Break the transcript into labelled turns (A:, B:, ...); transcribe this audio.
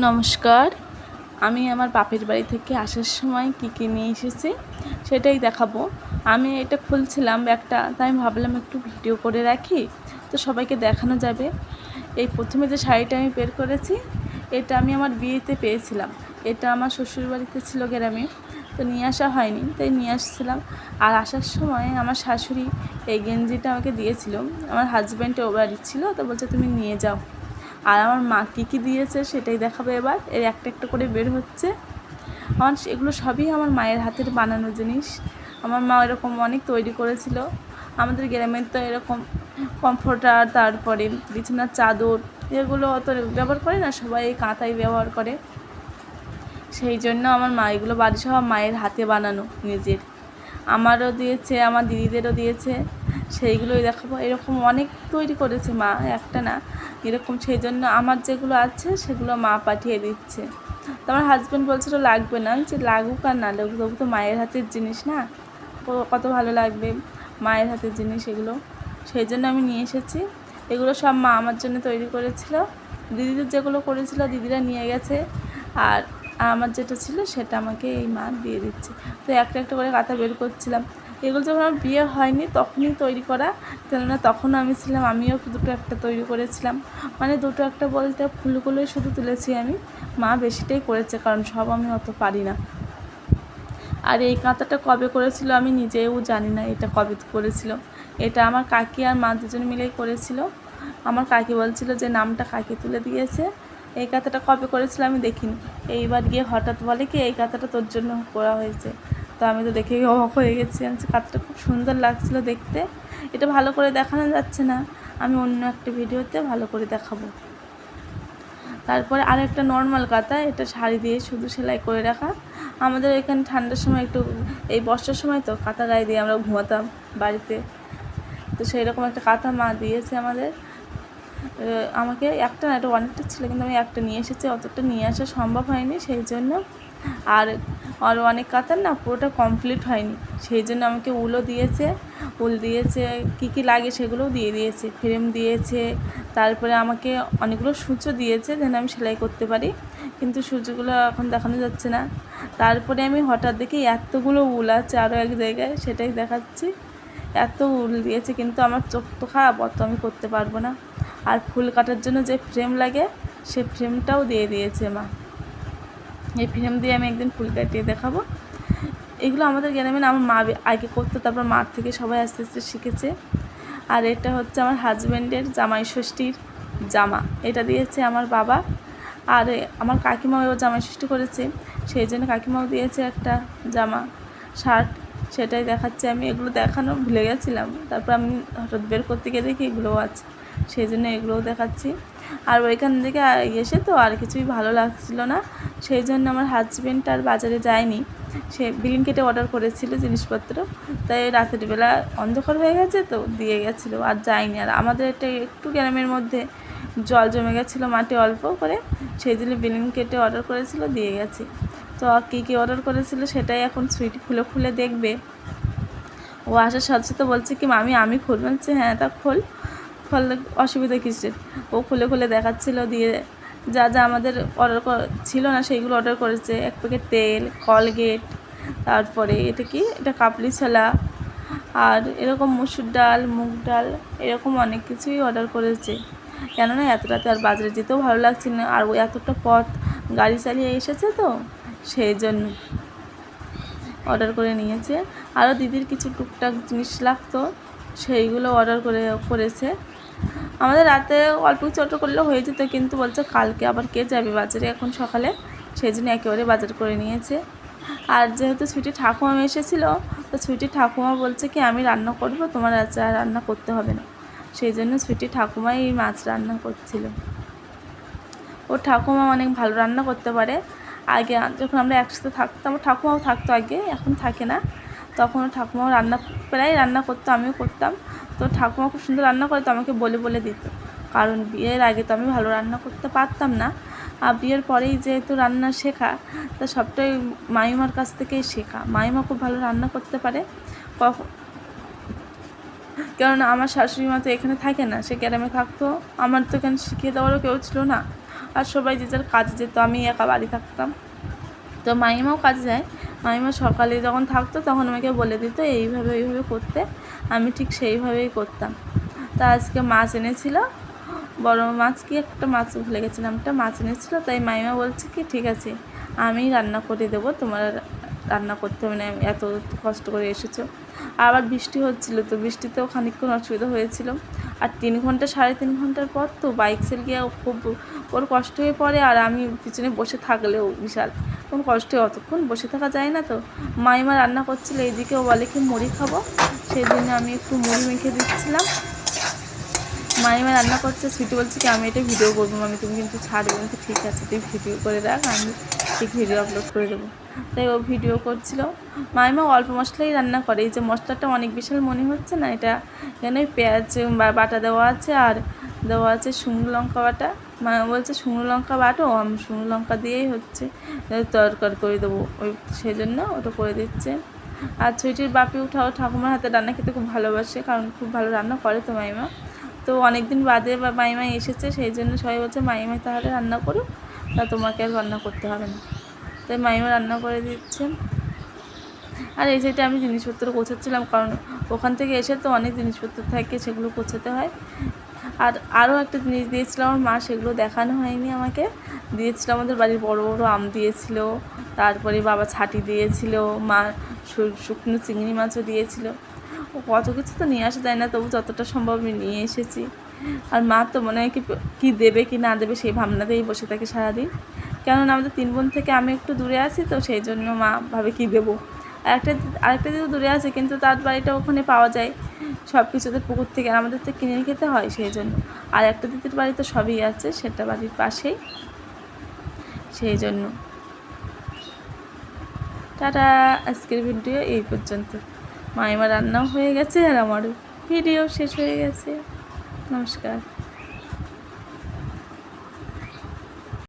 A: নমস্কার। আমি আমার বাপের বাড়ি থেকে আসার সময় কী কী নিয়ে এসেছি সেটাই দেখাবো। আমি এটা খুলছিলাম ব্যাগটা তাই আমি ভাবলাম একটু ভিডিও করে রাখি। তো সবাইকে দেখানো যাবে। এই প্রথমে যে শাড়িটা আমি বের করেছি, এটা আমি আমার বিয়েতে পেয়েছিলাম। এটা আমার শ্বশুর বাড়িতে ছিল গ্রামে, তো নিয়ে আসা হয়নি, তাই নিয়ে আসছিলাম। আর আসার সময় আমার শাশুড়ি এই গেঞ্জিটা আমাকে দিয়েছিল। আমার হাজব্যান্ডও বাড়ি ছিল, তো বলছে তুমি নিয়ে যাও। আর আমার মা কী কী দিয়েছে সেটাই দেখাবো এবার। এর একটা একটা করে বের হচ্ছে। আমার এগুলো সবই আমার মায়ের হাতের বানানো জিনিস। আমার মা এরকম অনেক তৈরি করেছিল। আমাদের গ্রামের তো এরকম কমফোর্টার, তারপরে বিছানার চাদর, এগুলো অত ব্যবহার করে না, সবাই এই কাঁথাই ব্যবহার করে। সেই জন্য আমার মা এগুলো বাড়ি সব মায়ের হাতে বানানো নিজের। আমারও দিয়েছে, আমার দিদিদেরও দিয়েছে। সেইগুলোই দেখাবো। এরকম অনেক তৈরি করেছে মা, একটা না। এরকম সেই জন্য আমার যেগুলো আছে, সেগুলো মা পাঠিয়ে দিচ্ছে। তো আমার হাজব্যান্ড বলছিল লাগবে না, যে লাগুক আর না লাগুক, তবু তো মায়ের হাতের জিনিস না। কত ভালো লাগবে মায়ের হাতের জিনিস এগুলো। সেই জন্য আমি নিয়ে এসেছি। এগুলো সব মা আমার জন্য তৈরি করেছিল। দিদিদের যেগুলো করেছিল, দিদিরা নিয়ে গেছে। আর আমার যেটা ছিল, সেটা আমাকে এই মা দিয়ে দিচ্ছে। তো একটা একটা করে কাঁথা বের করছিলাম। এগুলো যখন আমার বিয়ে হয়নি তখনই তৈরি করা। কেননা তখনও আমি ছিলাম, আমিও দুটো একটা তৈরি করেছিলাম। মানে দুটো একটা বলতে ফুলগুলোই শুধু তুলেছি আমি। মা বেশিটাই করেছে কারণ সব আমি অত পারি না। আর এই কাঁথাটা কবে করেছিল আমি নিজেও জানি না এটা কবে করেছিল। এটা আমার কাকি আর মা দুজন মিলেই করেছিল। আমার কাকি বলছিল যে নামটা কাকি তুলে দিয়েছে। এই কাঁথাটা কবে করেছিল আমি দেখিনি। এইবার গিয়ে হঠাৎ বলে কি এই কাঁথাটা তোর জন্য করা হয়েছে। তো আমি তো দেখেই অবাক হয়ে গেছি। আমি কাঁথাটা খুব সুন্দর লাগছিল দেখতে। এটা ভালো করে দেখানো যাচ্ছে না। আমি অন্য একটা ভিডিওতে ভালো করে দেখাবো। তারপরে আর একটা নর্মাল কাঁথা, এটা শাড়ি দিয়ে শুধু সেলাই করে রাখা। আমাদের এখানে ঠান্ডার সময় একটু, এই বর্ষার সময় তো কাঁথা গায়ে দিয়ে আমরা ঘুমাতাম বাড়িতে। তো সেই রকম একটা কাঁথা মা দিয়েছে আমাদের। আমাকে একটা না এটা অনেকটা ছিল, কিন্তু আমি একটা নিয়ে এসেছি, অতটা নিয়ে আসা সম্ভব হয়নি, সেই জন্য আর আর অনেক কাতার না পুরোটা কমপ্লিট হয়নি। সেই জন্য আমাকে উলও দিয়েছে, উল দিয়েছে, কী কী লাগে সেগুলোও দিয়ে দিয়েছে। ফ্রেম দিয়েছে, তারপরে আমাকে অনেকগুলো সূচও দিয়েছে, যেন আমি সেলাই করতে পারি। কিন্তু সূচগুলো এখন দেখানো যাচ্ছে না। তারপরে আমি হঠাৎ দেখি এতগুলো উল আছে আরও এক জায়গায়, সেটাই দেখাচ্ছি। এত উল দিয়েছে, কিন্তু আমার চোখ তো খারাপ, অত আমি করতে পারব না। আর ফুল কাটার জন্য যে ফ্রেম লাগে, সে ফ্রেমটাও দিয়ে দিয়েছে মা। এই ফ্রেম দিয়ে আমি একদিন ফুল কাটিয়ে দেখাবো। এগুলো আমাদের গ্রামে আমার মা আগে করতো, তারপর মার থেকে সবাই আস্তে আস্তে শিখেছে। আর এটা হচ্ছে আমার হাজব্যান্ডের জামাই ষষ্ঠীর জামা। এটা দিয়েছে আমার বাবা। আর আমার কাকিমাও জামাই ষষ্ঠী করেছে। সেই জন্য কাকিমাও দিয়েছে একটা জামা, শার্ট। সেটাই দেখাচ্ছে আমি। এগুলো দেখানো ভুলে গেছিলাম। তারপর আমি হঠাৎ বের করতে গিয়ে দেখি এগুলোও আছে। সেই জন্য এগুলোও দেখাচ্ছি। আর ওইখান থেকে এসে তো আর কিছুই ভালো লাগছিল না। সেই জন্য আমার হাজব্যান্ড আর বাজারে যায়নি। সে বিলিং কেটে অর্ডার করেছিল জিনিসপত্র। তাই রাতের বেলা অন্ধকার হয়ে গেছে তো দিয়ে গেছিল, আর যায়নি। আর আমাদের একটা একটু গ্রামের মধ্যে জল জমে গেছিল মাঠে অল্প করে, সেই জন্য বিলিং কেটে অর্ডার করেছিল, দিয়ে গেছে। তো কী কী অর্ডার করেছিল সেটাই এখন সুইট খুলে খুলে দেখবে। ও আসার সাথে সাথে বলছে কি, মামি, আমি খুলবো বলছে হ্যাঁ তা খোল। খোললে অসুবিধা কিসের? ও খুলে খুলে দেখাচ্ছিল, দিয়ে যা যা আমাদের অর্ডার ছিল না, সেইগুলো অর্ডার করেছে। এক প্যাকেট তেল কলগেট তারপরে এটা কি? এটা কাপলি ছোলা। আর এরকম মুসুর ডাল, মুগ ডাল, এরকম অনেক কিছুই অর্ডার করেছে। কেননা এত রাতে আর বাজারে যেতেও ভালো লাগছে না। আর ও এতটা পথ গাড়ি চালিয়ে এসেছে তো, সেই জন্য অর্ডার করে নিয়েছে। আরও দিদির কিছু টুকটাক জিনিস লাগতো, সেইগুলো অর্ডার করে, করেছে। আমাদের রাতে অল্প অর্ডার করলেও হয়ে যেত, কিন্তু বলছে কালকে আবার কে যাবে বাজারে এখন সকালে। সেই জন্য একেবারে বাজার করে নিয়েছে। আর যেহেতু ছুটি ঠাকুমা এসেছিল, তো ছুটি ঠাকুমা বলছে কি, আমি রান্না করব, তোমার আজ আর রান্না করতে হবে না। সেই জন্য ছুটি ঠাকুমাই এই মাছ রান্না করছিল। ওর ঠাকুমা অনেক ভালো রান্না করতে পারে। আগে যখন আমরা একসাথে থাকতাম ঠাকুমাও থাকতো আগে, এখন থাকে না। তখন ওর ঠাকুমাও রান্না, প্রায় রান্না করতো, আমিও করতাম। তো ঠাকুমা খুব সুন্দর রান্না করে তো আমাকে বলে বলে দিত। কারণ বিয়ের আগে তো আমি ভালো রান্না করতে পারতাম না। আর বিয়ের পরেই যেহেতু রান্না শেখা, তা সবটাই মাইমার কাছ থেকেই শেখা। মাইমা খুব ভালো রান্না করতে পারে। কখন কেননা আমার শাশুড়ি মা তো এখানে থাকে না, সে গ্রামে থাকতো। আমার তো এখানে শিখিয়ে দেওয়ারও কেউ ছিল না। আর সবাই যে যার কাজে যেত, আমি একা বাড়ি থাকতাম। তো মাইমাও কাজে যায়। মাইমা সকালে যখন থাকতো তখন আমাকে বলে দিত, এইভাবে এইভাবে করতে। আমি ঠিক সেইভাবেই করতাম। তা আজকে মাছ এনেছিল। বড় মাছ কি একটা মাছ ভুলে গেছিলাম একটা মাছ এনেছিল। তাই মামিমা বলছে কি, ঠিক আছে, আমি রান্না করে দেবো তোমার রান্না করতে হবে না এত কষ্ট করে এসেছ। আবার বৃষ্টি হচ্ছিল, তো বৃষ্টিতেও খানিকক্ষণ অসুবিধা হয়েছিল। আর তিন ঘণ্টা, সাড়ে তিন ঘণ্টার পর তো বাইক সেল গিয়ে খুব ওর কষ্ট হয়ে পড়ে আর আমি পিছনে বসে থাকলেও বিশাল। কোনো কষ্ট অতক্ষণ বসে থাকা যায় না তো। মাইমা রান্না করছিল, এইদিকে ও বলে কি মুড়ি খাব? সেই জন্য আমি একটু মুড়ি মেখে দিচ্ছিলাম। মাইমা রান্না করছে, সুইটি বলছে কি, আমি এটা ভিডিও করব আমি তুমি কিন্তু ছাড়বে কিন্তু ঠিক আছে, তুই ভিডিও করে রাখ, আমি ঠিক ভিডিও আপলোড করে দেবো। তাই ও ভিডিও করছিল। মাইমা অল্প মশলাই রান্না করে, এই যে মশলাটা অনেক বিশাল মনে হচ্ছে না, এটা এখানে পেঁয়াজ বাটা দেওয়া আছে, আর দেওয়া আছে শুকনো লঙ্কা বাটা। মা বলছে, শুকনো লঙ্কা বাটো, আমি শুকনো লঙ্কা দিয়েই হচ্ছে তরকারি করে দেবো। ওই সেই জন্য ওটা করে দিচ্ছে। আর ছুটির বাপি উঠাও ঠাকুমার হাতে রান্না খেতে খুব ভালোবাসে, কারণ খুব ভালো রান্না করে তো মাইমা তো অনেক দিন বাদে বা মাইমা এসেছে, সেই জন্য সবাই বলছে মাইমাই তাহলে রান্না করুক, তা তোমাকে আর রান্না করতে হবে না। তাই মাইমা রান্না করে দিচ্ছে। আর এই সাইডে আমি জিনিসপত্র গোছাচ্ছিলাম, কারণ ওখান থেকে এসে তো অনেক জিনিসপত্র থাকে, সেগুলো গোছাতে হয়। আর আরও একটা জিনিস দিয়েছিল আমার মা, সেগুলো দেখানো হয়নি আমাকে। দিয়েছিল আমাদের বাড়ির বড় বড় আম দিয়েছিল, তারপরে বাবা ছাটি দিয়েছিল, মা শুকনো চিংড়ি মাছও দিয়েছিল। কত কিছু তো নিয়ে আসা যায় না, তবু যতটা সম্ভব আমি নিয়ে এসেছি। আর মা তো মনে হয় কি দেবে কি না দেবে সেই ভাবনাতেই বসে থাকে সারাদিন। কেননা আমাদের তিন বোন থেকে আমি একটু দূরে আছি তো, সেই জন্য মা ভাবে কি দেবো। আরেকটা আরেকটা দিদি দূরে আছে, কিন্তু তার বাড়িটা ওখানে পাওয়া যায়। সব কিছুতে পুকুর থেকে, আর আমাদের তো কিনে খেতে হয় সেই জন্য। আর একটা দিদির বাড়ি তো সবই আছে, সেটা বাড়ির পাশেই। সেই জন্য। টাটা, আজকের ভিডিও এই পর্যন্ত। মাইমা রান্নাও হয়ে গেছে আর আমারও ভিডিও শেষ হয়ে গেছে। নমস্কার।